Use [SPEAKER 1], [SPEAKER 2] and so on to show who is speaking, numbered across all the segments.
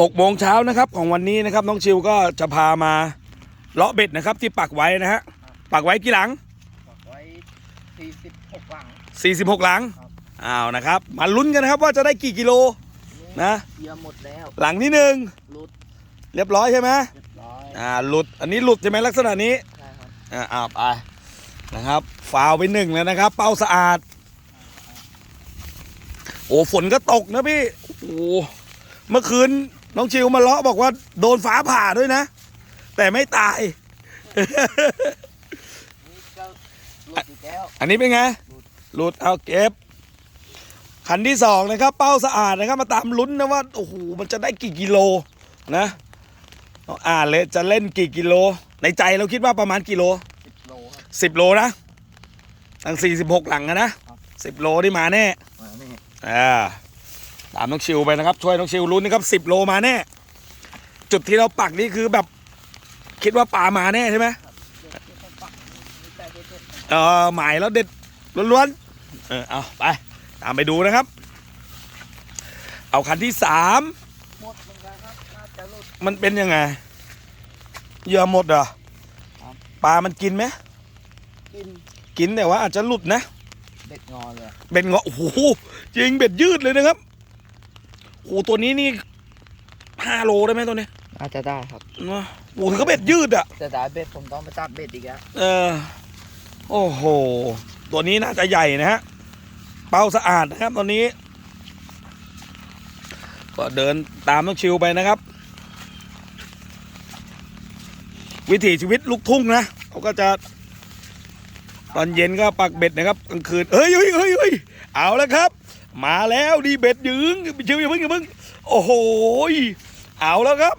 [SPEAKER 1] หกโมงเช้านะครับของวันนี้นะครับน้องชิวก็จะพามาเลาะเบ็ดนะครับที่ปักไว้นะฮะปักไว้กี่หลัง
[SPEAKER 2] ปักไว้สี่สิบหกหลัง
[SPEAKER 1] 46หลัง
[SPEAKER 2] ครับ
[SPEAKER 1] อ้าวนะครับ มาลุ้นกันนะครับว่าจะได้กี่กิโลนะ
[SPEAKER 2] เยียมหมดแล้ว
[SPEAKER 1] หลังที่หนึ่ง
[SPEAKER 2] รุด
[SPEAKER 1] เรียบร้อยใช่ไหม
[SPEAKER 2] เรียบร้อย
[SPEAKER 1] อ่าหลุดอันนี้หลุดใช่ไหมลักษณะนี้
[SPEAKER 2] ใช่ครับ
[SPEAKER 1] อ่าเอาไปนะครับฟาวไปหนึ่งแล้วนะครับ เป้าสะอาด โอ้ฝนก็ตกนะพี่โอ้เมื่อคืน น้องชิวมาเลาะบอกว่าโดนฟ้าผ่าด้วยนะ แต่ไม่ตาย
[SPEAKER 2] นี่ก็รุดอีกแล้ว
[SPEAKER 1] อันนี้เป็นไง
[SPEAKER 2] หลุด
[SPEAKER 1] หลุดเอาเก็บคันที่สองนะครับ เป้าสะอาดนะครับ มาตามลุ้นนะว่าโอ้โหมันจะได้กี่กิโลนะเอาอ่านเลยจะเล่นกี่กิโล ในใจเราคิดว่าประมาณกี่โล
[SPEAKER 2] สิบโลครับ
[SPEAKER 1] สิบโลนะตั้งสี่สิบหกหลังอะนะครับสิบโลที่มาแน่
[SPEAKER 2] มานี่
[SPEAKER 1] อ่า ตามน้องชิวไปนะครับ ช่วยน้องชิวลุ้นนะครับสิบโลมาแน่ จุดที่เราปักนี่คือแบบ คิดว่าปลามาแน่ใช่ไหม
[SPEAKER 2] เด็ดที่ผมปักมีแต่เด็ดเด็ด
[SPEAKER 1] เออหมายแล้วเด็ดล้วนๆเออเอาไป ตามไปดูนะครับ เอาคันที่สาม
[SPEAKER 2] หมดเหมือนกันครับน่าจะรุด
[SPEAKER 1] มันเป็นยังไงเหยื่อหมดเหรอ
[SPEAKER 2] ครับ
[SPEAKER 1] ปลามันกินไหม
[SPEAKER 2] กิน
[SPEAKER 1] กินแต่ว่าอาจจะหลุดนะ
[SPEAKER 2] เด็ดงอเลย
[SPEAKER 1] เบ็ดเงาะโอ้โห จริงเบ็ดยืดเลยนะครับ โอ้โหตัวนี้นี่ห้าโลได้ไหมตัวนี้
[SPEAKER 2] น่าจะได้ครับ
[SPEAKER 1] เนอะโอ้โหถึงก็เบ็ดยืดอะ
[SPEAKER 2] แต่ได้เบ็ดผมต้องไปตัดเบ็ดอีกแล้ว
[SPEAKER 1] เออ โอ้โห ตัวนี้น่าจะใหญ่นะฮะ เป้าสะอาดนะครับ ตอนนี้ ก็เดินตามน้องชิวไปนะครับ วิถีชีวิตลูกทุ่งนะเขาก็จะ ตอนเย็นก็ปักเบ็ดนะครับกลางคืนเฮ้ยเฮ้ยเฮ้ยเฮ้ยเอาแล้วครับ มาแล้วดีเบ็ดยืงชิวอย่าเพิ่งอย่าเพิ่งโอ้โหเอาแล้วครับ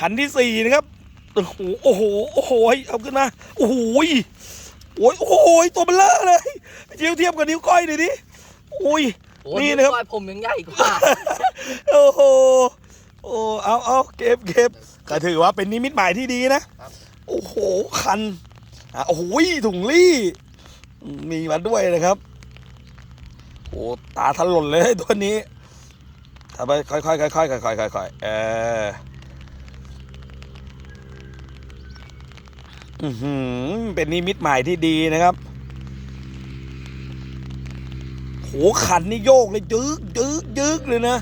[SPEAKER 1] ขันที่สี่นะครับโอ้โหโอ้โหโอ้โหเอาขึ้นมาโอ้โหยโอ้ยโอ้โหยตัวเบลเลอร์เลยเทียบเทียบกับนิ้วก้อยหน่อยดิโอ้ย
[SPEAKER 2] โอ้
[SPEAKER 1] นี่
[SPEAKER 2] นี่
[SPEAKER 1] นะครับ
[SPEAKER 2] นะครับผมยังใหญ่กว่า
[SPEAKER 1] โอ้โหโอ้เอาเอาเก็บเก็บก็ถือว่าเป็นนิมิตหมายที่ดีนะ
[SPEAKER 2] ครับ
[SPEAKER 1] โอ้โหคันอะโอ้โหยถุงลี่มีมาด้วยนะครับโอ้ตาถลนเลยตัวนี้ทำไปค่อยๆค่อยๆค่อยๆค่อยๆค่อยๆเอออือหือเป็นนิมิตหมายที่ดีนะครับโหขันนี่โยกเลยยึกยึกยึกเลยนะ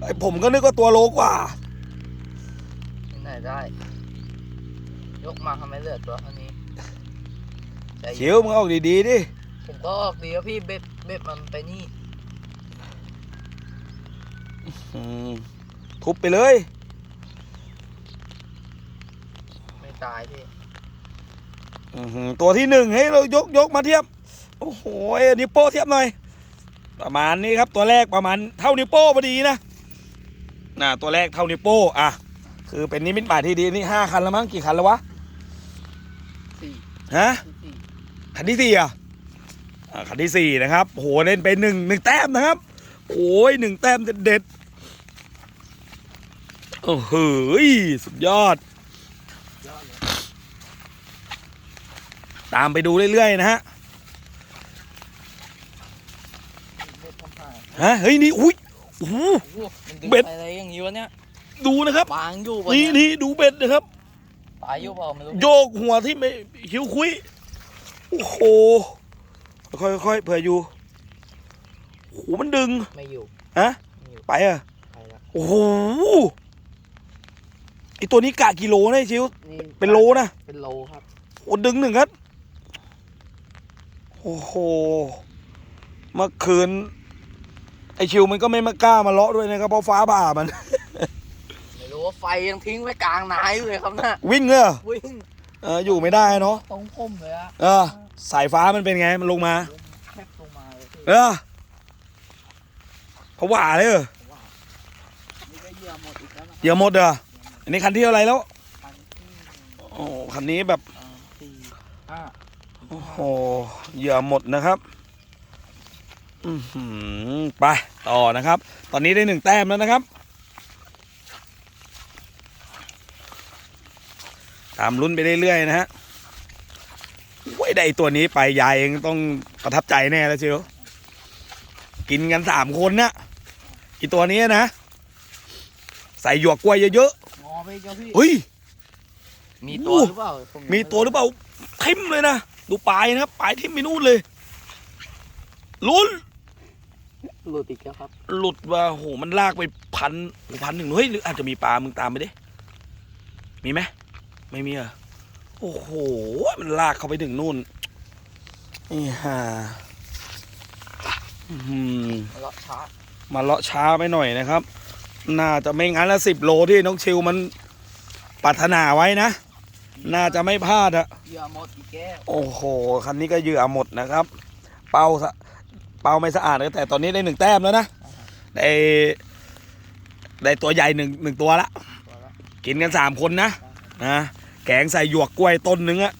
[SPEAKER 1] ไอผมก็นึกว่าตัวโลกว่า
[SPEAKER 2] ที่ไหนได้ ยกมาทำไมเหลือตัวเท่านี้ใจ
[SPEAKER 1] เขียวมึงออกดีๆดิ
[SPEAKER 2] ผมก็ออกดีครับพี่เบ็ดเบ็ดมันไปนี่
[SPEAKER 1] อืมทุบไปเลย
[SPEAKER 2] ไม่ตายพี่
[SPEAKER 1] อื้อหือตัวที่หนึ่งให้เรายกยกมาเทียบ โอ้โหนิ้วโป้เทียบหน่อย ประมาณนี้ครับตัวแรกประมาณเท่านิ้วโป้พอดีนะน่ะตัวแรกเท่านิ้วโป้อะคือเป็นนิมิตหมายที่ดีนี่ห้าคันแล้วมั้งกี่คันแล้ววะ
[SPEAKER 2] สี่
[SPEAKER 1] ฮะ
[SPEAKER 2] ที่สี่
[SPEAKER 1] คันที่สี่อะอ่า คันที่สี่นะครับโหเล่นไปหนึ่งหนึ่งแต้มนะครับโอ้ยหนึ่งแต้มเด็ดๆโอ้โหสุดยอด
[SPEAKER 2] ยอดเลย
[SPEAKER 1] ตามไปดูเรื่อยๆนะฮะ
[SPEAKER 2] เบ็ดทำผ่าน
[SPEAKER 1] ฮะเฮ้ยนี่อุ้ยโอ้โห
[SPEAKER 2] โอ้โหมันดึง
[SPEAKER 1] เบ็ด
[SPEAKER 2] ไปอะไรอย่างนี้วะเนี่ย
[SPEAKER 1] ดูนะครับ
[SPEAKER 2] ปางอยู่ปะ
[SPEAKER 1] นี่
[SPEAKER 2] เนี่ย
[SPEAKER 1] นี่ดูเบ็ดนะครับ
[SPEAKER 2] ปลาอยู่เปล่าไม่รู้
[SPEAKER 1] โยกหัวที่ไม่หิวคุยโอ้โห ค่อยๆค่อยๆเผื่ออยู่โอ้โหมันดึง
[SPEAKER 2] ไม่อยู่
[SPEAKER 1] ฮะ
[SPEAKER 2] ไม่อยู่
[SPEAKER 1] ไปอะ
[SPEAKER 2] ไปแล้ว
[SPEAKER 1] โอ้โหไอตัวนี้กะกิโลนะไอ้ชิว
[SPEAKER 2] นี่
[SPEAKER 1] เป็นโลนะ
[SPEAKER 2] เป็นโลครับ
[SPEAKER 1] โอ้ดึงหนึ่งครับโอ้โหเมื่อคืนไอชิวมันก็ไม่มากล้ามาเลาะด้วยนะครับเพราะฟ้าผ่ามัน
[SPEAKER 2] ไม่รู้ว่าไฟยังทิ้งไว้กลางนาอยู่เลยครับน่ะ
[SPEAKER 1] วิ่งเลยเหรอ
[SPEAKER 2] วิ่ง
[SPEAKER 1] เอออยู่ไม่ได้เนาะ
[SPEAKER 2] ตรงพุ่มเลยอะ
[SPEAKER 1] เออ สายฟ้ามันเป็นไงมันลงมา
[SPEAKER 2] แคบลงมาเลยพี่
[SPEAKER 1] เออผวาเลยเหรอ
[SPEAKER 2] นี่ก็เหยื่อหมดอีกแล้วนะ
[SPEAKER 1] เหยื่อหมดเหรออันนี้คันที่อะไรแล้ว
[SPEAKER 2] คันที่
[SPEAKER 1] โอ้คันนี้แบบ
[SPEAKER 2] อ่าสี่ห้า
[SPEAKER 1] โอ้โหเหยื่อหมดนะครับอือหือไปต่อนะครับ ตอนนี้ได้หนึ่งแต้มแล้วนะครับ ตามลุ้นไปเรื่อยๆนะฮะ โอ้ยได้ตัวนี้ไปยายเองต้องประทับใจแน่แล้วเชียวกินกันสามคนนะอีตัวนี้นะ ใส่หยวกกล้วยเยอะ
[SPEAKER 2] งอไปเจ้าพี่
[SPEAKER 1] ๆเฮ้ย
[SPEAKER 2] มีตัวหรือเปล่าผยัง
[SPEAKER 1] มีตัวหรือเปล่าทิ่มเลยนะ ดูปลายนะครับปลายทิ่มไปนู่นเลย ลุ้น
[SPEAKER 2] หลุดอีกแล้วครับ
[SPEAKER 1] หลุดว่าโหมันลากไปพันพันหนึ่งเฮ้ยหรืออาจจะมีปลามึงตามไปดิมีไหมไม่มีเหรอะ โอ้โห มันลากเข้าไปถึงนู่นนี่ฮ่าอื้อหือ
[SPEAKER 2] เลาะช้า
[SPEAKER 1] มาเลาะช้าไปหน่อยนะครับ น่าจะไม่งั้นละสิบโลที่น้องชิวมันปรารถนาไว้นะ น่าจะไม่พลาดอะ
[SPEAKER 2] เหยื่อหมดอีกแก้ว
[SPEAKER 1] โอ้โห คันนี้ก็เหยื่อหมดนะครับ เป้าสะเป้าไม่สะอาดนะแต่ตอนนี้ได้หนึ่งแต้มแล้วนะ ได้ได้ตัวใหญ่หนึ่งหนึ่งตัวละ
[SPEAKER 2] ตัวละ
[SPEAKER 1] กินกันสามคนนะ นะ แกงใส่หยวกกล้วยต้นนึงอะ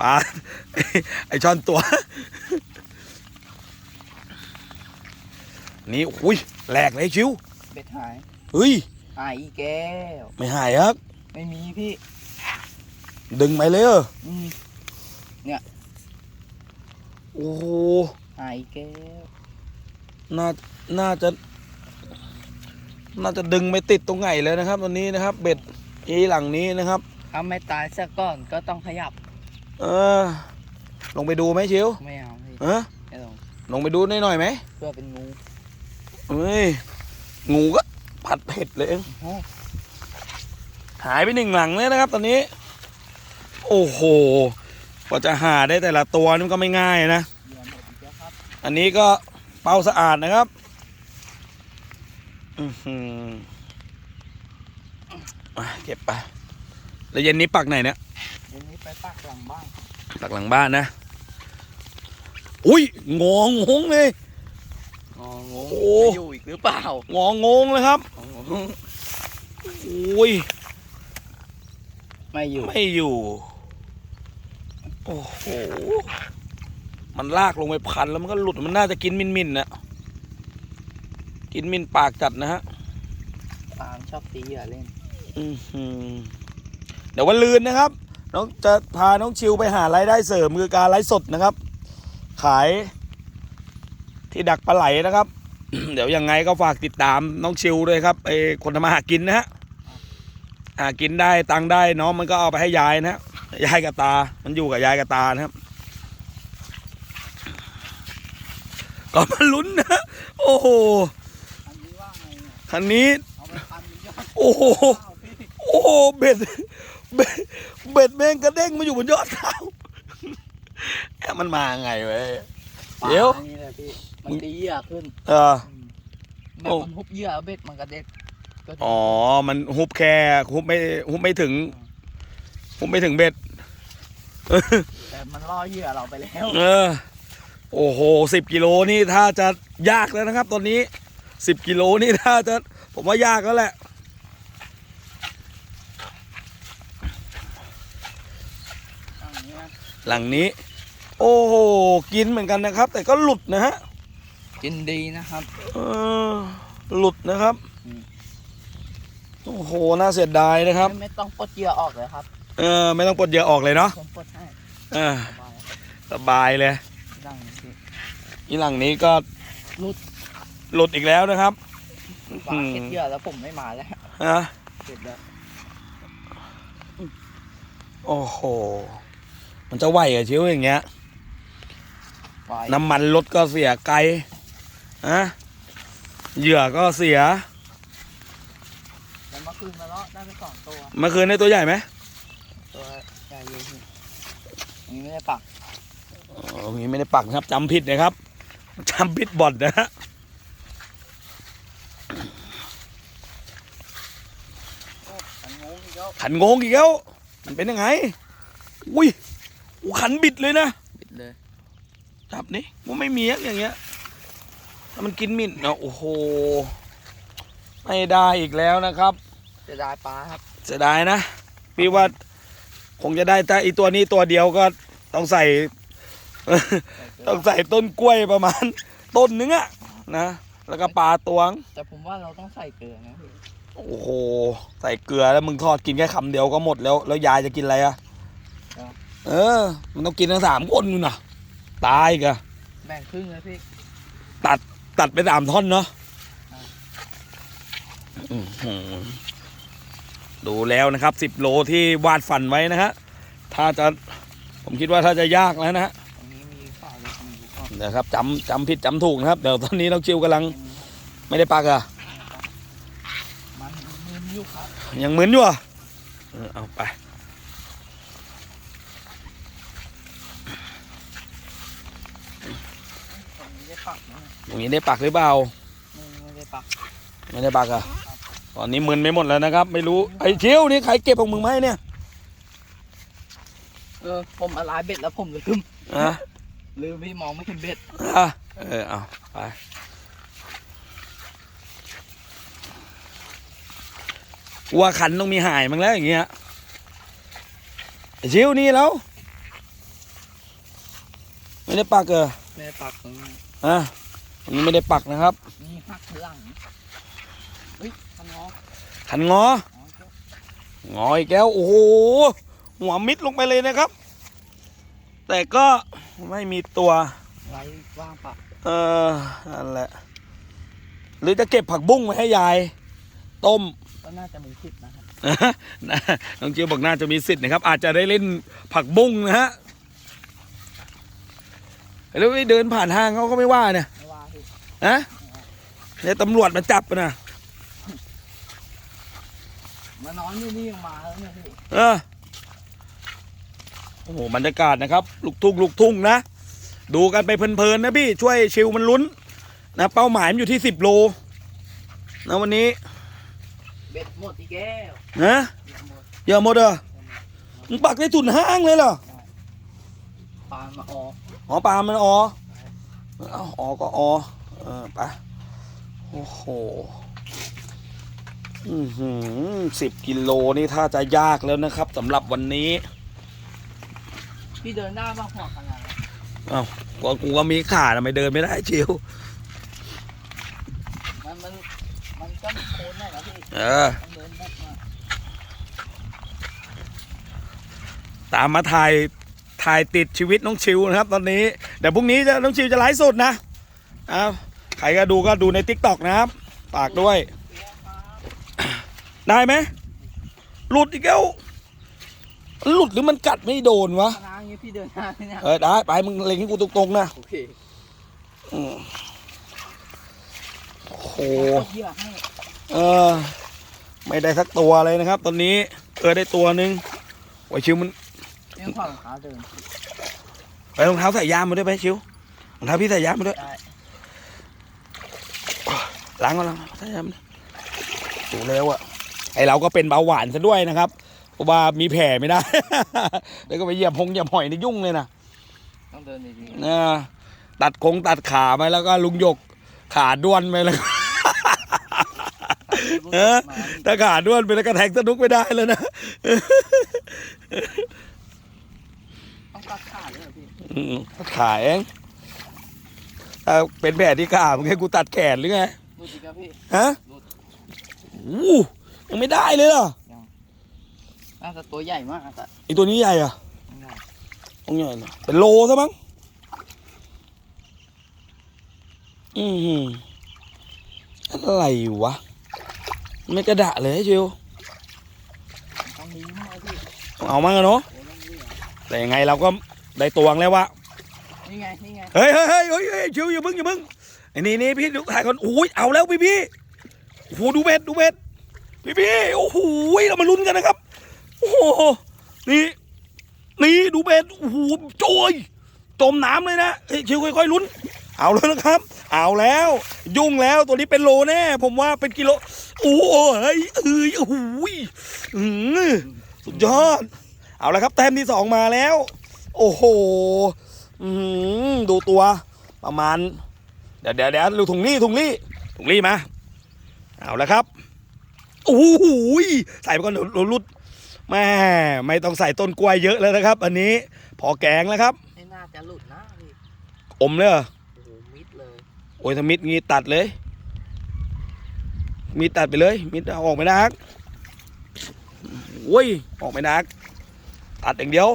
[SPEAKER 1] ปลาไอช่อนตัว นี่อุ้ยแหลกเลยชิว
[SPEAKER 2] เบ็ดหาย
[SPEAKER 1] เฮ้ย
[SPEAKER 2] หายอีกแก้ว
[SPEAKER 1] ไม่หายครับ
[SPEAKER 2] ไม่มีพี่
[SPEAKER 1] ดึงไปเลยเหรอ
[SPEAKER 2] อืม
[SPEAKER 1] โอ้โห
[SPEAKER 2] หายอีกแก้ว
[SPEAKER 1] น่าน่าจะ น่าจะดึงไม่ติดตรงไหนเลยนะครับตอนนี้นะครับ เบ็ดอีหลังนี้นะครับ
[SPEAKER 2] ถ้าไม่ตายซะก่อนก็ต้องขยับ
[SPEAKER 1] เออ ลงไปดูไหมชิว
[SPEAKER 2] ไม่เอาพี่
[SPEAKER 1] เออ
[SPEAKER 2] ไม่ลง
[SPEAKER 1] ลงไปดูหน่อยๆไหม
[SPEAKER 2] เพื่อเป็นงู
[SPEAKER 1] เฮ้ย งูก็ผัดเผ็ดเลยเอง
[SPEAKER 2] โอ้
[SPEAKER 1] หายไปหนึ่งหลังเลยนะครับ ตอนนี้ โอ้โหกว่าจะหาได้แต่ละตัวนี่มันก็ไม่ง่ายนะ
[SPEAKER 2] เหยื่อหมดอีกแล้วครับ
[SPEAKER 1] อันนี้ก็เป้าสะอาดนะครับ อือหืออะเก็บไป แล้วเย็นนี้ปักไหนเนี่ย
[SPEAKER 2] เดี๋ยวนี้ไปปักหลังบ้าน
[SPEAKER 1] ปักหลังบ้านนะ อุ้ยงองงเลย
[SPEAKER 2] งองง
[SPEAKER 1] โอ้
[SPEAKER 2] จะอยู่อีกหรือเปล่าง
[SPEAKER 1] องงเลยครับ
[SPEAKER 2] งง
[SPEAKER 1] อุ้ย
[SPEAKER 2] ไม่อยู่
[SPEAKER 1] ไม่อยู่ โอ้โหมันลากลงไปพันแล้วมันก็หลุดมันน่าจะกินมินมินๆนะกินมินปากจัดนะฮะ
[SPEAKER 2] ปาล์มชอบตีเหยื่อเล่น
[SPEAKER 1] อื้อหือ เดี๋ยววันลืนนะครับ น้องจะพาน้องชิวไปหารายได้เสริมคือการไลฟ์สดนะครับ ขายที่ดักปลาไหลนะครับ เดี๋ยวยังไงก็ฝากติดตามน้องชิวด้วยครับไอคนทำมาหากินนะฮะหากินได้ตังได้น้องมันก็เอาไปให้ยายนะฮะยายกับตา มันอยู่กับยายกับตานะครับก็มาลุ้นนะโอ้โห
[SPEAKER 2] อันนี้ว่าไงเนี่ย
[SPEAKER 1] คันนี้ โอ้โห โอ้โห เบ็ด เบ็ดเบ็ดแม่งกระเด้งมาอยู่บนยอดเขาแอบมันมาไงเว้ย เดี๋ยว
[SPEAKER 2] ปลานี่แหละพี่มันตีเหยื่อขึ้น
[SPEAKER 1] เออ
[SPEAKER 2] แบบ
[SPEAKER 1] โอ้
[SPEAKER 2] มันฮุบเหยื่อเบ็ดมันกระเด็นก็
[SPEAKER 1] อ๋อ มันฮุบแค่ฮุบไม่ฮุบไม่ถึงฮุบไม่ถึงเบ็ด
[SPEAKER 2] แต่มันล่อเหยื่อเราไปแล้ว
[SPEAKER 1] เออ โอ้โหสิบกิโลนี่ถ้าจะยากแล้วนะครับ ตอนนี้สิบกิโลนี่ถ้าจะ ผมว่ายากแล้วแหละ
[SPEAKER 2] อย่างนี้นะ
[SPEAKER 1] หลังนี้ โอ้โหกินเหมือนกันนะครับ แต่ก็หลุดนะฮะ
[SPEAKER 2] กินดีนะครับ
[SPEAKER 1] เออหลุดนะครับ
[SPEAKER 2] อืม
[SPEAKER 1] โอ้โหน่าเสียดายนะครับ
[SPEAKER 2] ไม่ไม่ต้องปลดเหยื่อออกเลยครับ
[SPEAKER 1] เออไม่ต้องปลดเหยอะออกเลยเนาะ
[SPEAKER 2] ผมปลดให้
[SPEAKER 1] เออ
[SPEAKER 2] สบาย
[SPEAKER 1] สบายเลย
[SPEAKER 2] ดังนี้
[SPEAKER 1] อีหลังนี้ก็
[SPEAKER 2] หลุด
[SPEAKER 1] หลุดอีกแล้วนะครับ
[SPEAKER 2] ปลาเข็ดเหยื่อแล้วผมไม่มาแล้ว
[SPEAKER 1] นะ
[SPEAKER 2] เข็ดแล้ว
[SPEAKER 1] โอ้โห มันจะไหวกับชิวอย่างเงี้ย
[SPEAKER 2] ปล่อย
[SPEAKER 1] น้ำมันรถก็เสียไกลอะเหยื่อก็เสีย
[SPEAKER 2] แล้วเมื่อคืนมาเลาะได้ไปสองตัว
[SPEAKER 1] เมื่อคืนได้ตัวใหญ่ไหม
[SPEAKER 2] ตัวใหญ่เยอะอยู่อันนี้ไม่ได้ปัก
[SPEAKER 1] อ๋อตรงนี้ไม่ได้ปักนะครับจำผิดนะครับจำผิดบ่อนนะฮะ
[SPEAKER 2] โอ้ขันงงอีกแล้ว
[SPEAKER 1] ขันงงอีกแล้วมันเป็นยังไง อุ้ยอู้ ขันบิดเลยนะ
[SPEAKER 2] บิดเลย
[SPEAKER 1] จับนี่มันไม่มีอะอย่างเงี้ยแล้วมันกินมินเนาะโอ้โหไม่ได้อีกแล้วนะครับ
[SPEAKER 2] จะได้ปลาครับ
[SPEAKER 1] เสียดายนะพี่ว่าคงจะได้แต่อีตัวนี้ตัวเดียวก็ต้องใส่ ต้องใส่ต้นกล้วยประมาณ ต้นนึงอะนะแล้วก็ปลาตวง
[SPEAKER 2] แต่ผมว่าเราต้องใส่เกลือนะพี่
[SPEAKER 1] โอ้โห ใส่เกลือแล้วมึงทอดกินแค่คำเดียวก็หมดแล้ว แล้วยายจะกินอะไรอะ เออ มันต้องกินทั้งสามคนนู่นน่ะ ตายอีกอะ
[SPEAKER 2] แบ่งครึ่งเลยพี่
[SPEAKER 1] ตัดไปสามท่อนเนาะ
[SPEAKER 2] อ่า
[SPEAKER 1] อือื้อหือดูแล้วนะครับสิบโลที่วาดฝันไว้นะฮะถ้าจะผมคิดว่าถ้าจะยากแล้วนะฮะ
[SPEAKER 2] ตรงนี้มีฝ่ายรถมีอยู่ก่อน
[SPEAKER 1] เดี๋ยวครับจำจำผิดจำถูกนะครับ เดี๋ยวตอนนี้น้องชิวกำลังไม่ได้ปักอะ
[SPEAKER 2] มันมีอยู่ครับ
[SPEAKER 1] ยังเหมือนอยู่อะเออเอาไป
[SPEAKER 2] ตรงนี้ได้ปัก นะ
[SPEAKER 1] ตรงนี้ได้ปักหรือเปล่า
[SPEAKER 2] ไม่ไม่ได้ปัก
[SPEAKER 1] ไม่ได้ปักอะตอนนี้มึนไปหมดแล้วนะครับ ไม่รู้ไอ้ชิวนี่ใครเก็บของมึงไหมาให้เนี่ย
[SPEAKER 2] เออผมอะไรเบ็ดแล้วผมลืม
[SPEAKER 1] อะ
[SPEAKER 2] ลืมพี่มองไม่เห็นเบ็ด
[SPEAKER 1] อะเออเอาไปว่าขันต้องมีหายมั้งแล้วอย่างเงี้ยไอ้ชิวนี่แล้ว ไม่ได้ปักเหรอ
[SPEAKER 2] ไม่ได้ปักตรงนี้
[SPEAKER 1] อะ อันนี้ไม่ได้ปักนะครับ
[SPEAKER 2] นี่หักหลังเฮ้ยทำน้อง
[SPEAKER 1] ขันงอ
[SPEAKER 2] อ๋อเจ้าง
[SPEAKER 1] ออีกแล้ว โอ้โห หัวมิดลงไปเลยนะครับ แต่ก็ไม่มีตัว
[SPEAKER 2] ไว้ว่างปะ
[SPEAKER 1] เออนั่นแหละ หรือจะเก็บผักบุ้งไว้ให้ยาย ต้ม
[SPEAKER 2] ก็น่าจะมีสิทธิ์นะครับ
[SPEAKER 1] นะน้องเจียวบอกน่าจะมีสิทธิ์นะครับ อาจจะได้เล่นผักบุ้งนะฮะแล้วไปเดินผ่านห้างเขาก็ไม่ว่าเนี่ย
[SPEAKER 2] ไม่ว่าพี่
[SPEAKER 1] นะเนี่ยตำรวจมาจับนะ
[SPEAKER 2] มานอนอยู่นี่ยังมาแล้วเนี่ยพี่
[SPEAKER 1] เออโอ้โหบรรยากาศนะครับ ลูกทุ่งลูกทุ่งนะ ดูกันไปเพลินๆนะพี่ช่วยชิวมันลุ้น นะเป้าหมายมันอยู่ที่สิบโลนะวันนี้
[SPEAKER 2] เบ็ดหมดอีกแก้ว
[SPEAKER 1] นะ
[SPEAKER 2] เบ็ดหมด
[SPEAKER 1] อย่าหมดเหรอมึงปักในตุนห้างเลยเหรอ
[SPEAKER 2] ปลามาออก
[SPEAKER 1] อ๋อปลามันอ๋อเอาอ๋อก็อ๋อเออไปโอ้โหอือหือสิบกิโลนี่ถ้าจะยากแล้วนะครับสำหรับวันนี้
[SPEAKER 2] พี่เดินหน้าบ้างหัวขนาดนั้น
[SPEAKER 1] อ้าวก็กูก็มีขาทำไมเดินไม่ได้ชิว
[SPEAKER 2] มันมันมันก็มีโค้งหน่อยนะพี่
[SPEAKER 1] เออ
[SPEAKER 2] ต้องเดินบุกมา
[SPEAKER 1] ตามมาถ่ายถ่ายติดชีวิตน้องชิวนะครับ ตอนนี้เดี๋ยวพรุ่งนี้จะน้องชิวจะไลฟ์สดนะอ้าว ใครก็ดูก็ดูในทิกตอกนะครับฝากด้วย ได้ไหมหลุดอีกแล้วหลุดหรือมันกัดไม่โดนวะ
[SPEAKER 2] คณะอย่างงี้พี่เดินหน้าเนี่ย
[SPEAKER 1] เออได้ไปมึงเล็งให้กูตรงๆนะ
[SPEAKER 2] โอเค
[SPEAKER 1] อืมโอ้โห
[SPEAKER 2] เหี้ยให้
[SPEAKER 1] เออ ไม่ได้สักตัวเลยนะครับ ตอนนี้เออได้ตัวหนึ่งโอ้ยชิวมัน
[SPEAKER 2] เรื่องความรองเท้าเดิน
[SPEAKER 1] ไปรองเท้าใส่ยางมาด้วยไหมชิวรองเท้าพี่ใส่ยางมาด้วย
[SPEAKER 2] ได้
[SPEAKER 1] ล้างก่อนล้างใส่ยางมถูกแล้วอะไอเราก็เป็นเบาหวานซะด้วยนะครับเพราะว่ามีแผลไม่ได้ แล้วก็ไปเหยียบพงเหยียบหอยในยุ่งเลยนะ
[SPEAKER 2] ต้องเดินดีๆ
[SPEAKER 1] นะตัดคงตัดขาไปแล้วก็ลุงหยกขาด้วนไปแล้วถ้าขาด้วนไปแล้วก็แทงสนุกไม่ได้เลยนะ
[SPEAKER 2] ต้องตัดขาเลยเอพี่
[SPEAKER 1] อืมตัดขาเองถ้าเป็นแผลที่ขามึงให้กูตัดแขนหรือไง
[SPEAKER 2] ดูสิครับพี่
[SPEAKER 1] ฮะ
[SPEAKER 2] หลุด
[SPEAKER 1] โอ้ยังไม่ได้เลยเหรอ
[SPEAKER 2] น่าจะตัวใหญ่มากแต่
[SPEAKER 1] ไอตัวนี้ใหญ่อะ
[SPEAKER 2] ไม่ได้
[SPEAKER 1] ต้องใหญ่หน่อยเป็นโลซะมั้งอือหืออะไรวะ ไม่กระดะเลยชิว
[SPEAKER 2] ต้องมีมั้งพี่
[SPEAKER 1] เอามั่งอะเนาะ
[SPEAKER 2] โอ้ต้องมีเหรอ
[SPEAKER 1] แต่ยังไงเราก็ได้ตวงแล้ววะ
[SPEAKER 2] นี่ไงนี่ไง
[SPEAKER 1] เฮ้ยเฮ้ยเฮ้ยเฮ้ยเฮ้ยชิวอย่าพึ่งอย่าพึ่งไอ้ นี่นี่พี่ดูถ่ายก่อนโอ้ยเอาแล้วพี่พี่โอ้โหดูเบ็ดดูเบ็ดพี่พี่โอ้โหเรามาลุ้นกันนะครับ โอ้โหนี่นี่ดูเบ็ดโอ้โหโจยจมน้ำเลยนะเฮ้ยชิวค่อยๆลุ้น เอาแล้วนะครับ เอาแล้ว ยุ่งแล้วตัวนี้เป็นโลแน่ ผมว่าเป็นกิโลโอ้โหเฮ้ยเอ้ยโอ้โหสุดยอด เอาแล้วครับ แต้มที่สองมาแล้ว โอ้โหดูตัวประมาณ ดี๋ยวเดี๋ยวเดี๋ยวดูถุงนี่ถุงนี่ถุงนี่มา เอาแล้วครับโอ้โหใส่ไปก่อนเดี๋ยวรุดแม่ไม่ต้องใส่ต้นกล้วยเยอะแล้วนะครับ อันนี้พอแกงแล้วครับ
[SPEAKER 2] ไม่น่าจะหลุดนะพี่
[SPEAKER 1] อมเลยเหรอ
[SPEAKER 2] โอ้โหมิดเลย
[SPEAKER 1] โอ้ยถ้ามิดงี้ตัดเลย มีดตัดไปเลยมิดเอาออกไม่ได้ฮักโอ้ยออกไม่ได้ฮักตัดอย่างเดียว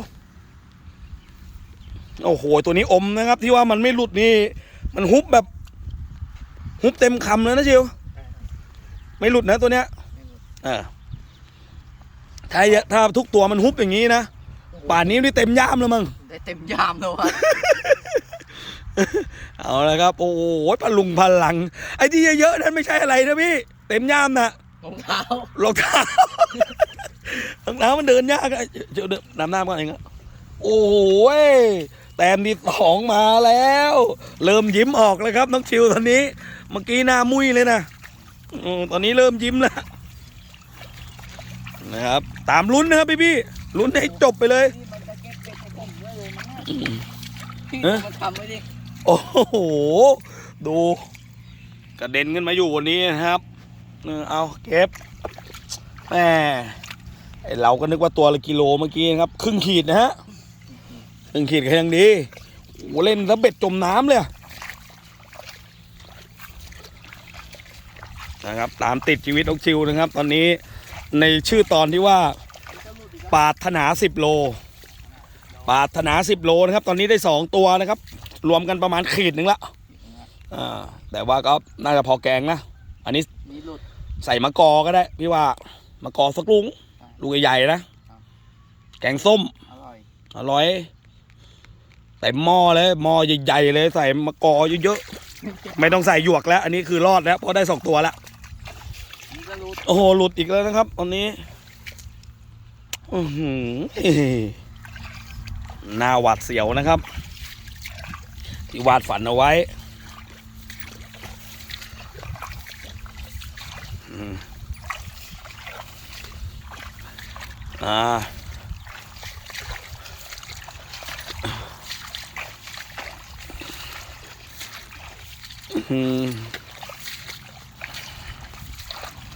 [SPEAKER 1] โอ้โห ตัวนี้อมนะครับ ที่ว่ามันไม่หลุดนี่ มันฮุบแบบ ฮุบเต็มคำเลยนะชิวไม่หลุดนะตัวเนี้ย
[SPEAKER 2] ไม่รู้
[SPEAKER 1] เออถ้าถ้าทุกตัวมันฮุบอย่างนี้นะป่านนี้นี่เต็มย่ามแล้วมั้ง
[SPEAKER 2] ได้เต็มยามแล้ววะ
[SPEAKER 1] เอาละครับ โอ้โหพลุงพลัง ไอ้ที่เยอะๆนั้นไม่ใช่อะไรนะพี่ เต็มย่ามนะ
[SPEAKER 2] รองเท้าร
[SPEAKER 1] องเท้ารองเท้ามันเดินยากอะเดี๋ยวเดินน้ำหน้าก่อนเองอะโอ้โหยแต้มที่สองมาแล้ว เริ่มยิ้มออกแล้วครับน้องชิวตอนนี้ เมื่อกี้หน้ามุ้ยเลยนะอืมตอนนี้เริ่มยิ้มแล้วนะครับตามลุ้นนะครับพี่พี่ๆลุ้นให้จบไปเลย
[SPEAKER 2] นี่มันจะเก็บเป็ดให้ผมด้วยเลยมั้งพี่
[SPEAKER 1] เอ๊ะ
[SPEAKER 2] มันทำไว้ดิ
[SPEAKER 1] โอ้โห ดูกระเด็นขึ้นมาอยู่บนนี้นะครับเออเอาเก็บแหมไอเราก็นึกว่าตัวละกิโลเมื่อกี้นะครับ ครึ่งขีดนะฮะ ครึ่งขีดก็ยังดีโอ้เล่นแล้วเบ็ดจมน้ำเลยอะนะครับ ตามติดชีวิตอกชิวนะครับ ตอนนี้ในชื่อตอนที่ว่าปรารถนาสิบโลปรารถนาสิบโลนะครับ ตอนนี้ได้สองตัวนะครับ รวมกันประมาณขีดหนึ่งละอ่าแต่ว่าก็น่าจะพอแกงนะ อันนี้
[SPEAKER 2] มีหลุด
[SPEAKER 1] ใส่มะกอก็ได้ พี่ว่ามะกอสักลุงลูกใหญ่ๆนะ
[SPEAKER 2] ครับ
[SPEAKER 1] แกงส้ม
[SPEAKER 2] อร่อย
[SPEAKER 1] อร่อย ใส่หม้อเลยหม้อใหญ่ๆเลยใส่มะกอเยอะๆไม่ต้องใส่หยวกแล้ว อันนี้คือรอดแล้วเพราะได้สองตัวแล้วโอ้โหหลุดอีกแล้วนะครับตอนนี้อือหือหน้าหวาดเสียวนะครับ ที่วาดฝันเอาไว้อ่า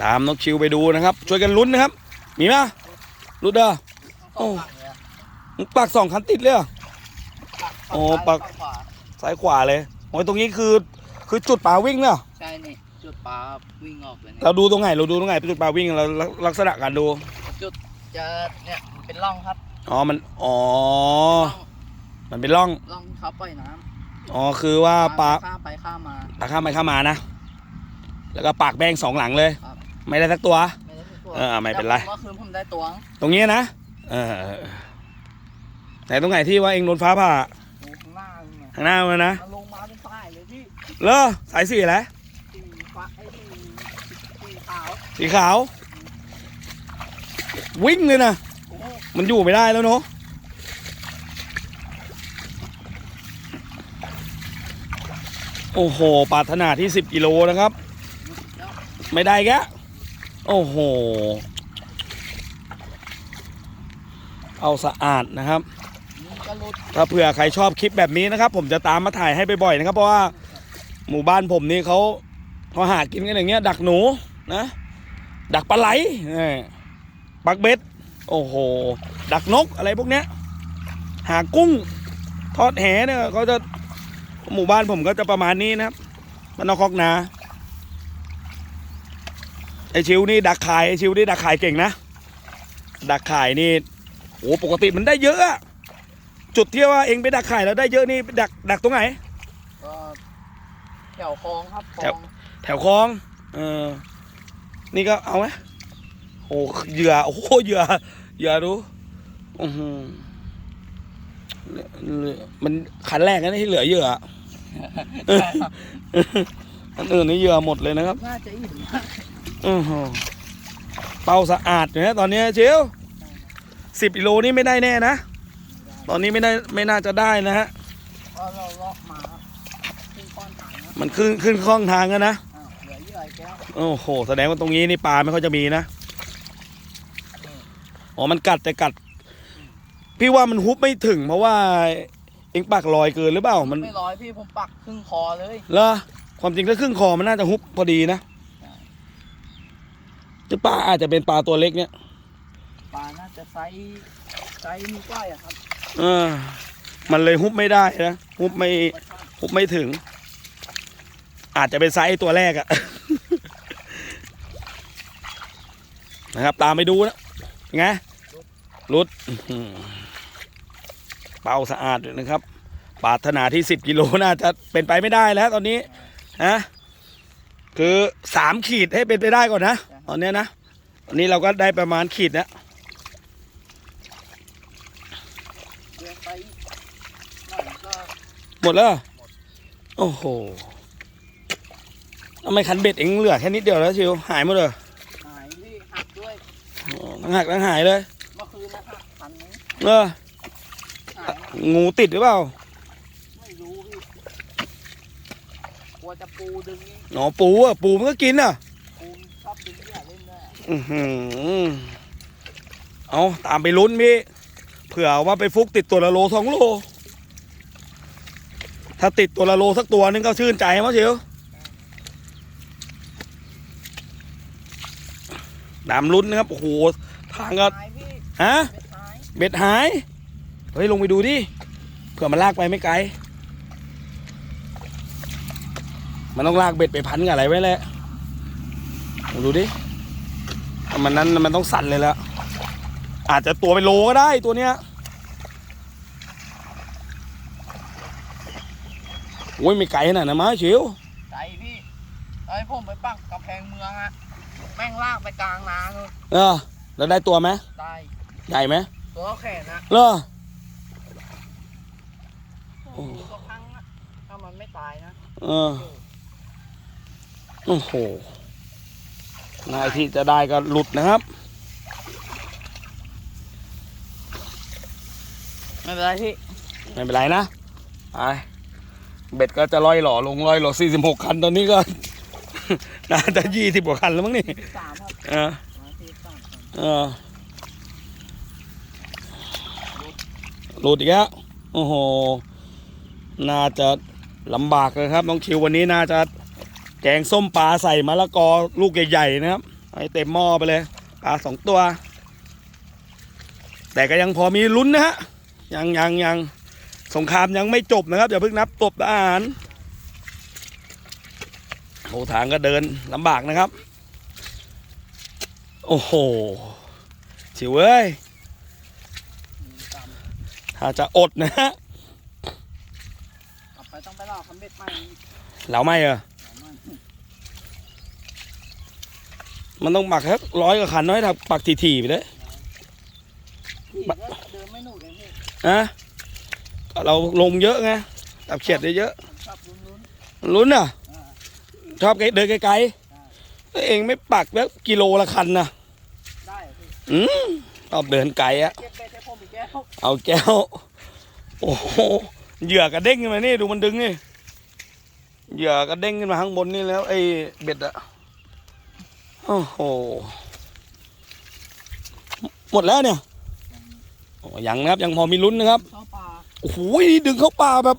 [SPEAKER 1] ตามนกชิวไปดูนะครับ ช่วยกันลุ้นนะครับ มีไหมลุ้นเด้อโอ้
[SPEAKER 2] สองฝั่งเลยอะ
[SPEAKER 1] มึงปักสองคันติดเลยเหรอ
[SPEAKER 2] ปัก
[SPEAKER 1] โอ้
[SPEAKER 2] ฝั่ง
[SPEAKER 1] ปัก
[SPEAKER 2] ซ้ายฝั่งขวา
[SPEAKER 1] ซ้ายขวาเลยโอ้ยตรงนี้คือ คือจุดป่าวิ่งเนาะ
[SPEAKER 2] ใช่นี่จุดปลาวิ่งออกเลยเนี่ย
[SPEAKER 1] เราดูตรงไหนเราดูตรงไหนจุดป่าวิ่งเราลักษณะการดู
[SPEAKER 2] จุดจะเนี่ยมันเป็นร่องครับ
[SPEAKER 1] อ๋อมันอ๋อ
[SPEAKER 2] ร่อง
[SPEAKER 1] มันเป็นร่อง
[SPEAKER 2] ร่องที่เขาปล่อยน้ำ
[SPEAKER 1] อ๋อคือว่าปลา
[SPEAKER 2] ข้ามไปข้ามมา
[SPEAKER 1] ปลาข้ามไปข้ามมานะ แล้วก็ปากแบงสองหลังเลย
[SPEAKER 2] ครับ
[SPEAKER 1] ไม่ได้สักตัว
[SPEAKER 2] ไม่ได้ทุกตัว
[SPEAKER 1] เออไม่เป็นไร
[SPEAKER 2] แต่ผมเมื่อคืนผมได้ตัวง
[SPEAKER 1] ตรงนี้นะเออไหนตรงไหนที่ว่าเองโดนฟ้าผ่า
[SPEAKER 2] ดูข้างหน้าเลยเนี่ย
[SPEAKER 1] ข้างหน้ามันนะ
[SPEAKER 2] มันลงมาเป็นสายเลยพี่
[SPEAKER 1] เลอสายสีอะไร
[SPEAKER 2] สีฟ้าไอ้สีสีขาว
[SPEAKER 1] สีขาว วิ่งเลยนะ
[SPEAKER 2] โอ้โห
[SPEAKER 1] มันอยู่ไม่ได้แล้วเนาะ โอ้โหปรารถนาที่10กิโลนะครับ ไม่ได้แกโอ้โห เอาสะอาดนะครับ ถ้าเผื่อใครชอบคลิปแบบนี้นะครับ ผมจะตามมาถ่ายให้บ่อยๆนะครับ เพราะว่าหมู่บ้านผมนี่เขาเขาหากินกันอย่างเงี้ย ดักหนูนะ ดักปลาไหลปักเบ็ด โอ้โห ดักนกอะไรพวกเนี้ย หากุ้ง ทอดแหเนี่ยเขาจะ หมู่บ้านผมก็จะประมาณนี้นะครับมันนอกคอกนาไอชิวนี่ดักขายไอชิวนี่ดักขายเก่งนะดักขายนี่โอ้ปกติมันได้เยอะอะจุดที่ว่าเองไปดักไข่แล้วได้เยอะนี่ไปดักดักตรงไหน
[SPEAKER 2] ก็แถวคลองครับคล
[SPEAKER 1] แถ
[SPEAKER 2] อ
[SPEAKER 1] ว
[SPEAKER 2] ง
[SPEAKER 1] แถวคลองเออนี่ก็เอาไหมโอ้เหยื่อโอ้โหเหยื่อเหยื่อดูอือ มันขันแรกนะที่เหลือเหยื่ออันอื่นนี่เหยื่อหมดเลยนะครับ
[SPEAKER 2] น่าจะอิ่มมาก
[SPEAKER 1] อือหือเป่าสะอาดอยู่นะตอนนี้เชียวสิบกิโลนี่ไม่ได้แน่นะ ตอนนี้ไม่ได้ไม่น่าจะได้นะฮะ
[SPEAKER 2] เพราะเราเลาะมาครับขึ้นก้อนถังนะ
[SPEAKER 1] มันขึ้นขึ้นคล่องทางกันนะ
[SPEAKER 2] อ้าวเหลือเยื่ออีกแล้ว
[SPEAKER 1] โอ้โห แสดงว่าตรงนี้นี่ปลาไม่ค่อยจะมีนะ อ๋อ มันกัดแต่กัด พี่ว่ามันฮุบไม่ถึง เพราะว่าเอ็งปักลอยเกินหรือเปล่ามัน
[SPEAKER 2] ไม่ร้อยพี่ผมปักครึ่งคอเลย
[SPEAKER 1] เหรอความจริงถ้าครึ่งคอมันน่าจะฮุบพอดีนะจะปลาอาจจะเป็นปลาตัวเล็กเนี่ย
[SPEAKER 2] ปลาน่าจะไซส์ไซส์นิ้วก้อยอะครับ
[SPEAKER 1] เออ มันเลยฮุบไม่ได้นะฮุบไม่
[SPEAKER 2] ปลาช่อน
[SPEAKER 1] ฮุบไม่ถึง อาจจะเป็นไซส์ตัวแรกอะ นะครับ ตามไปดูนะเป็นไงรุดอื้อหือ เป่าสะอาดเลยนะครับปรารถนาที่สิบกิโลน่าจะเป็นไปไม่ได้แล้วตอนนี้ฮะคือสามขีดให้เป็นไปได้ก่อนนะตอนเนี้ยนะตอนนี้เราก็ได้ประมาณขีดนะ
[SPEAKER 2] เดินไปหน่อยก็
[SPEAKER 1] หมดแล้วเหรอโอ้โหทำไมคันเบ็ดเองเหลือแค่นิดเดียวแล้วชิวหายหมดเลย
[SPEAKER 2] หายพี่หักด้วย
[SPEAKER 1] อ๋อทั้งหักทั้งหายเลย
[SPEAKER 2] เมื่อคืนนะหักพันนึง
[SPEAKER 1] เออ
[SPEAKER 2] หายนะ
[SPEAKER 1] งูติดหรือเปล่า
[SPEAKER 2] ไม่รู้พี่กลัวจะปูดึงนี่
[SPEAKER 1] หนอปูอะ ปูมันก็กินอะ
[SPEAKER 2] ปูมชอบดึงอย่าเล่นด้วย
[SPEAKER 1] อือหือเอาตามไปลุ้นพี่ เผื่อว่าไปฟุกติดตัวละโลสองโล ถ้าติดตัวละโลสักตัวนึงก็ชื่นใจมั้งเชียวดามลุ้นนะครับ โอ้โห ทางก็
[SPEAKER 2] หายพี่
[SPEAKER 1] ฮะ
[SPEAKER 2] ไม่หาย
[SPEAKER 1] เบ็ดหาย เฮ้ยลงไปดูดิเผื่อมันลากไปไม่ไกล มันต้องลากเบ็ดไปพันกับอะไรไว้แหละลองดูดิถ้ามันนั้นมันต้องสั่นเลยแล้วอาจจะตัวเป็นโลก็ได้ตัวเนี้ยโอ้ยไม่ไกลขนาดนั้นมั้งเชียว
[SPEAKER 2] ใจพี่ไอ้ยผมไปปักกำแพงเมืองอะแม่งลากไปกลางนาเลย
[SPEAKER 1] เออแล้วได้ตัวไหม
[SPEAKER 2] ได้
[SPEAKER 1] ใหญ่ไหม
[SPEAKER 2] ตัวแขนนะ
[SPEAKER 1] เลอ
[SPEAKER 2] โอ้โหก็พังอะถ้ามันไม่ตายนะ
[SPEAKER 1] เออโอ้โหนายที่จะได้ก็หลุดนะครับ
[SPEAKER 2] ไม่เป็นไรพี่
[SPEAKER 1] ไม่เป็นไรนะไปเบ็ดก็จะลอยหล่อลงลอยหล่อสี่สิบหกคันตอนนี้ก็ น่าจะยี่สิบกว่าคันแล้วมั้งนี่
[SPEAKER 2] สามครับ
[SPEAKER 1] เออ
[SPEAKER 2] มาที่สามครับ
[SPEAKER 1] เออหลุดอีกแล้วโอ้โห น่าจะลำบากเลยครับน้องคิววันนี้น่าจะแกงส้มปลาใส่มะละกอลูกใหญ่ๆนะครับให้เต็มหม้อไปเลยปลาสองตัว แต่ก็ยังพอมีลุ้นนะฮะยังยังยังสงครามยังไม่จบนะครับอย่าเพิ่งนับตบทหารโอ้ทางก็เดินลำบากนะครับ โอ้โหชิวเอ้ย
[SPEAKER 2] หนึ่งสาม
[SPEAKER 1] ถ้าจะอดนะฮะ
[SPEAKER 2] ต่อไปต้องไปรอคำเบ็ดใหม่
[SPEAKER 1] เราไม่เหรอ
[SPEAKER 2] เอามา
[SPEAKER 1] มันต้องปักสักร้อยกว่าคันน้อยถ้าปักถี่ๆไปเลย
[SPEAKER 2] พี่ก็เดินไม่หนุกเลยพี่
[SPEAKER 1] นะก็เราลงเยอะไงตับเขียดได้เยอะ
[SPEAKER 2] ผมชอบลุ้น
[SPEAKER 1] ลุ้นอะ
[SPEAKER 2] ๆอ่า
[SPEAKER 1] ชอบเดินไกลๆแล้วเองไม่ปักแล้วกิโลละคันนะ
[SPEAKER 2] ได้เหรอพี่
[SPEAKER 1] อืมชอบเดินไกลอะ
[SPEAKER 2] เก็บเบ็ดให้ผมอีกแก้ว
[SPEAKER 1] เอาแก้ว โอ้โห เหยื่อกระเด้งขึ้นมานี่ดูมันดึงนี่เหยื่อกระเด้งขึ้นมาข้างบนนี่แล้ว ไอ้เบ็ดอะโอ้โหหมดแล้วเนี่ยอ้ยังนะครับยังพอมีลุ้นนะครับ
[SPEAKER 2] เข้าป่า
[SPEAKER 1] โอ้โหดึงเข้าป่าแบบ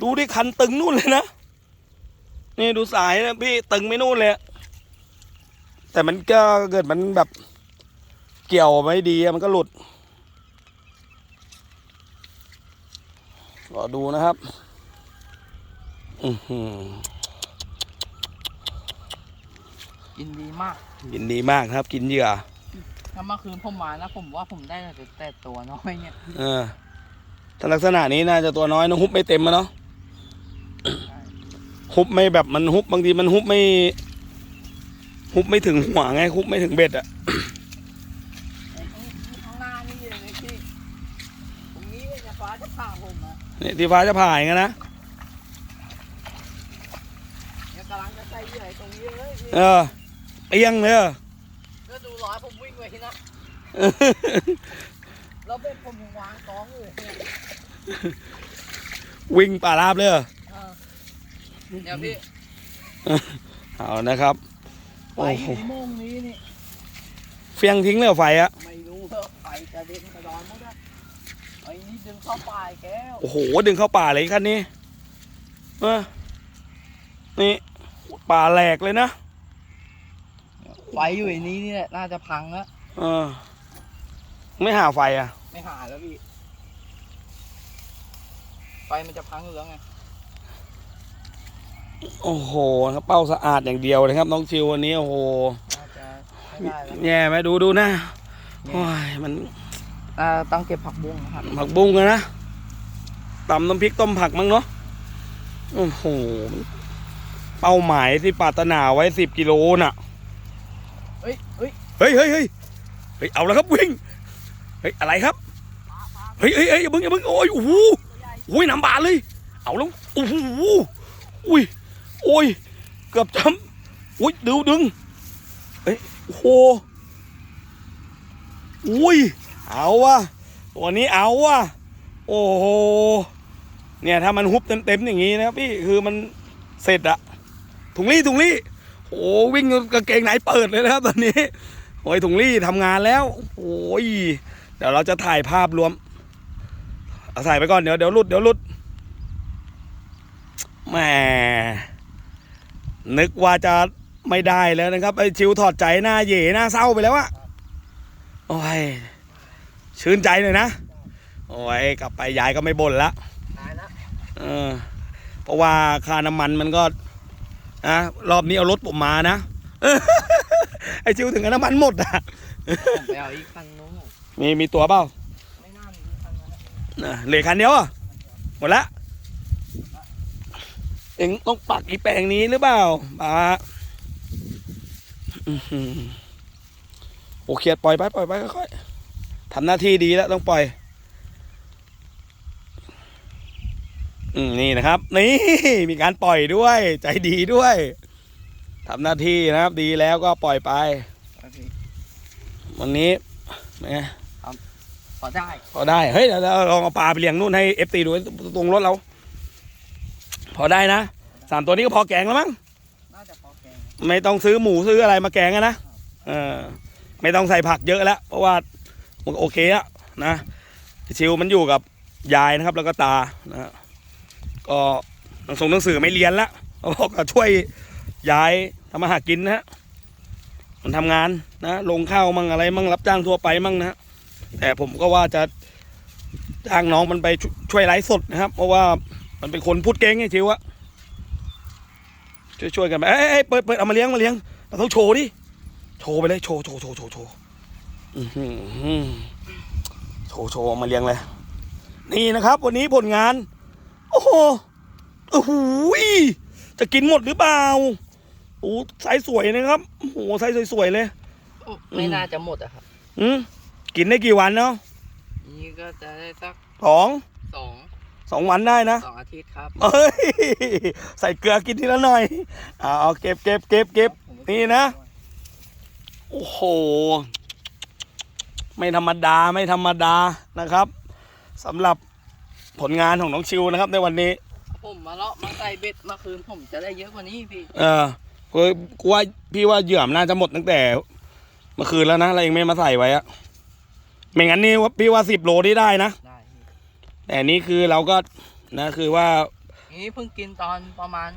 [SPEAKER 1] ดูดิคันตึงนู่นเลยนะนี่ดูสายนะพี่ตึงไม่นู่นเลยแต่มันก็เกิดมันแบบเกี่ยวไม่ดีมันก็หลุด รอดูนะครับ อือหือ
[SPEAKER 2] กินดีมาก
[SPEAKER 1] กินดีมากนะครับ กินเหยื่อ
[SPEAKER 2] ถ้าเมื่อคืนผมมานะผมว่าผมได้แต่แต่ตัวน้อยเนี่ย
[SPEAKER 1] เออถ้าลักษณะนี้น่าจะตัวน้อยนะฮุบไม่เต็มอะเนาะฮุบไม่แบบมันฮุบบางทีมันฮุบไม่ฮุบไม่ถึงหัวไงฮุบไม่ถึงเบ็ดอะ
[SPEAKER 2] ไอ้ข้างข้างหน้านี่เลยพี่ตรงนี้จะฟ้าจะผ่าผม นะ
[SPEAKER 1] นี่ที่ฟ้าจะผ่าอย่างนั้นนะ
[SPEAKER 2] เนี่ยกำลังจะใส่เหยื่อไอ้ตรงนี้เลยพี่
[SPEAKER 1] เออเอียงเลยอะ
[SPEAKER 2] ก็ดูร้อยผมวิ่งไปที่นะแล้วเบ็ดผมยังวางกองอยู่เนี่ย
[SPEAKER 1] วิ่งป่าราบเลยเหรอ
[SPEAKER 2] เออเนี่ยพี่
[SPEAKER 1] เอานะครับ
[SPEAKER 2] ไฟ
[SPEAKER 1] โอ้โห
[SPEAKER 2] สีโมงนี้นี่
[SPEAKER 1] เฟียงทิ้งเลยเหรอไฟอะ
[SPEAKER 2] ไม่รู้เถอะไฟจะเด็นกระดอนหมดอะไอ้นี่ดึงเข้าป่าอีกแก้ว
[SPEAKER 1] โอ้โห ดึงเข้าป่าเลยคันนี้เออนี่ป่าแหลกเลยนะ
[SPEAKER 2] ไฟอยู่ในนี้นี่แหละน่าจะพังแล้ว
[SPEAKER 1] เออ ไม่หาไฟอะ
[SPEAKER 2] ไม่หาแล้วพี่ ไฟมันจะพังอยู่แล้วไง
[SPEAKER 1] โอ้โหครับเป้าสะอาดอย่างเดียวเลยครับ น้องชิววันนี้โอ้โห
[SPEAKER 2] น่าจะไม่ได้แล้ว
[SPEAKER 1] แย่ไหมดูดูนะโอ้ยมัน
[SPEAKER 2] อ่าต้องเก็บผักบุ้งนะครับ
[SPEAKER 1] ผักบุ้งอะนะตำน้ำพริกต้มผักมั้งเนาะโอ้โหเป้าหมายที่ปรารถนาไว้สิบกิโลน่ะ
[SPEAKER 2] เฮ้ยเฮ้ย
[SPEAKER 1] เฮ้ยเฮ้ยเฮ้ยเฮ้ยเอาแล้วครับวิ่งเฮ้ยอะไรครับเฮ้ยเฮ้ยเฮ้ยอย่าเพิ่งอย่าเพิ่งโอ้ยโอ้โหโอ้ยน้ำบานเลย เอาแล้วโอ้โหอุ้ยโอ้ยเกือบจำอุ้ยดูดึงเฮ้ยโอ้โหอุ้ย เอาว่ะตัวนี้เอาว่ะโอ้โห เนี่ยถ้ามันฮุบเต็มๆอย่างงี้นะครับพี่คือมันเสร็จอะถุงลี่ถุงลี่โอ้วิ่งกางเกงไหนเปิดเลยนะครับตอนนี้โอ้ยถุงลี่ทำงานแล้วโอ้ยเดี๋ยวเราจะถ่ายภาพรวมเอาถ่ายไปก่อนเดี๋ยวเดี๋ยวลุดเดี๋ยวลุดแหมนึกว่าจะไม่ได้แล้วนะครับไอชิวถอดใจหน้าเหย่หน้าเศร้าไปแล้วอะโอ้ย ชื่นใจหน่อยนะ โอ้ยกลับไปยายก็ไม่บ่นละ
[SPEAKER 2] ตายแล้ว
[SPEAKER 1] เออเพราะว่าค่าน้ำมันมันก็นะรอบนี้เอารถผมมานะ ไอชิวถึงกับน้ำมันหมดอะ
[SPEAKER 2] ผมไปเอาอีกคันนู้น
[SPEAKER 1] มีมีตัวเปล่า
[SPEAKER 2] ไม่น่ามีคันนั้น
[SPEAKER 1] น่ะเหลือคันเดียวอะหมดละ เองต้องปักอีแปลงนี้หรือเปล่าปาอื้อหือโอเคปล่อยไปปล่อยไปค่อยๆ ทำหน้าที่ดีแล้วต้องปล่อย อืมนี่นะครับ นี่มีการปล่อยด้วย ใจดีด้วยทำหน้าที่นะครับ ดีแล้วก็ปล่อยไป วันนี้แหม
[SPEAKER 2] พอได้
[SPEAKER 1] พอได้เฮ้ยเดี๋ยวเราลองเอาปลาไปเลี้ยงนู่นให้เอฟตีดูตรงรถเรา พอได้นะสามตัวนี้ก็พอแกงแล้วมั้ง
[SPEAKER 2] น่าจะพอแกง
[SPEAKER 1] ไม่ต้องซื้อหมูซื้ออะไรมาแกงอะนะเออไม่ต้องใส่ผักเยอะแล้วเพราะว่า มันโอเคอะนะชิวมันอยู่กับยายนะครับ แล้วก็ตานะก็หนังส่งหนังสือไม่เรียนละเขาบอกก็ช่วยยายทำมาหากินนะฮะมันทำงานนะลงข้าวมั่งอะไร มั่งรับจ้างทั่วไปมั่งนะแต่ผมก็ว่าจะจ้างน้องมันไปช่วยไลฟ์สดนะครับ เพราะว่ามันเป็นคนพูดเก่งไงชิวอะช่วยๆกันไปเอ้ยเอ้ยเปิดเปิดเอามาเลี้ยงมาเลี้ยงเราต้องโชว์ดิโชว์ไปเลยโชว์โชว์โชว์โชว์ โชว์อื้อหือโชว์โชว์เอามาเลี้ยงเลย นี่นะครับ วันนี้ผลงาน โอ้โหโอ้โหยจะกินหมดหรือเปล่าโอ้ไซส์สวยนะครับโอ้โหไซส์สวยๆเลย
[SPEAKER 2] ไม่น่าจะหมดอะครับ
[SPEAKER 1] อืมกินได้กี่วันเนาะ
[SPEAKER 2] นี่ก็จะได้สัก
[SPEAKER 1] สอง
[SPEAKER 2] สอง
[SPEAKER 1] สองวันได้นะ
[SPEAKER 2] สองอาทิตย์ครับ
[SPEAKER 1] เอ้ยใส่เกลือกินทีละหน่อยเอาเอาเก็บเก็บเก็บเก็บนี่นะ โอ้โห ไม่ธรรมดาไม่ธรรมดานะครับสำหรับผลงานของน้องชิวนะครับ ในวันนี้
[SPEAKER 2] ผมมาเลาะมาใส่เบ็ดมาคืนผมจะได้เยอะกว่านี้พี่
[SPEAKER 1] เออกูกูว่าพี่ว่าเหยื่อมนน่าจะหมดตั้งแต่เมื่อคืนแล้วนะเราเองไม่มาใส่ไว้อะไม่งั้นนี่ว่าพี่ว่าสิบโลที่ได้นะ
[SPEAKER 2] ได้พี่
[SPEAKER 1] แต่นี่คือเราก็นะคือว่า
[SPEAKER 2] นี่เพิ่งกินตอนประมาณ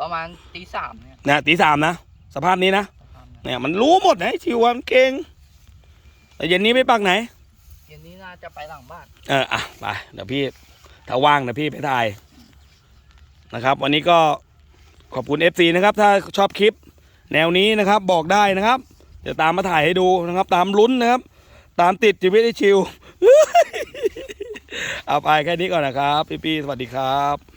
[SPEAKER 2] ประมาณตีสามเนี่ย
[SPEAKER 1] เนี่ยตีสามนะสภาพนี้นะ
[SPEAKER 2] ประมาณนั้น
[SPEAKER 1] เนี่ยมันรู้หมดนะไอ้ชิวอะมันเก่ง แต่เย็นนี้ไปปักไหน
[SPEAKER 2] เย็นนี้น่าจะไปหลังบ้าน
[SPEAKER 1] เอออะไปเดี๋ยวพี่ถ้าว่างเดี๋ยวพี่ไปถ่ายนะครับ วันนี้ก็ขอบคุณ FC นะครับ ถ้าชอบคลิปแนวนี้นะครับบอกได้นะครับเดี๋ยวตามมาถ่ายให้ดูนะครับ ตามลุ้นนะครับ ตามติดชีวิตไอ้ชิวเอาไปแค่นี้ก่อนนะครับ พี่ๆสวัสดีครับ